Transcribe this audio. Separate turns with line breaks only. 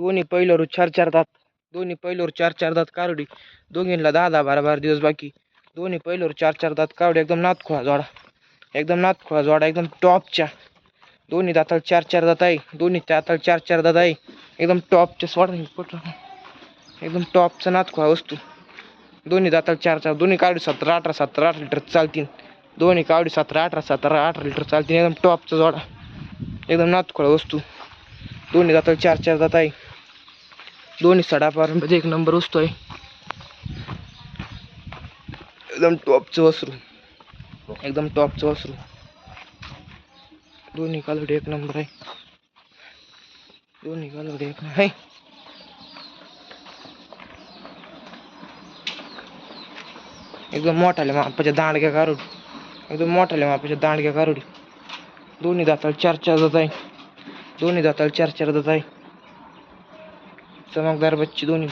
दोन्ही पहिल्यावर चार चार दात दोन्ही पहिल्यावर चार चार दात कारडी. दोघींना दहा दहा बारा बारा दिवस बाकी. दोन्ही पहिल्यावर चार चार दात कावडी एकदम नातखोळा जोडा. एकदम नातखोळा जोडा. एकदम टॉपच्या. दोन्ही दाताला चार चार दात आहे. दोन्ही दाताला चार चार दात आहे. एकदम टॉपच्या सोडा हे एकदम टॉपचा नातखोळा वस्तू. दोन्ही दाताला चार चार दोन्ही कावडी सतरा अठरा सतरा आठ लिटर चालतील दोन्ही कावडी सतरा अठरा सतरा अठरा लिटर चालतील एकदम टॉपचा जोडा. एकदम नातखोळा वस्तू. दोन्ही दाताला चार चार दात आहे. दोन्ही सडापारमध्ये एक नंबर उसतोय आहे एकदम टॉपचं वसरू. एकदम टॉपचं वसरू. दोन्ही कालवडे एक नंबर आहे. दोन्ही कालवडे एक नंबर आहे. एकदम मोठाले मापाच्या दांडग्या कारुड. एकदम मोठाले मापाच्या दांडग्या कारुडी. दोन्ही दाताला चार चार जात आहे. दोन्ही दाताला चार चार जात आहे. चमकदार बच्ची दोन्ही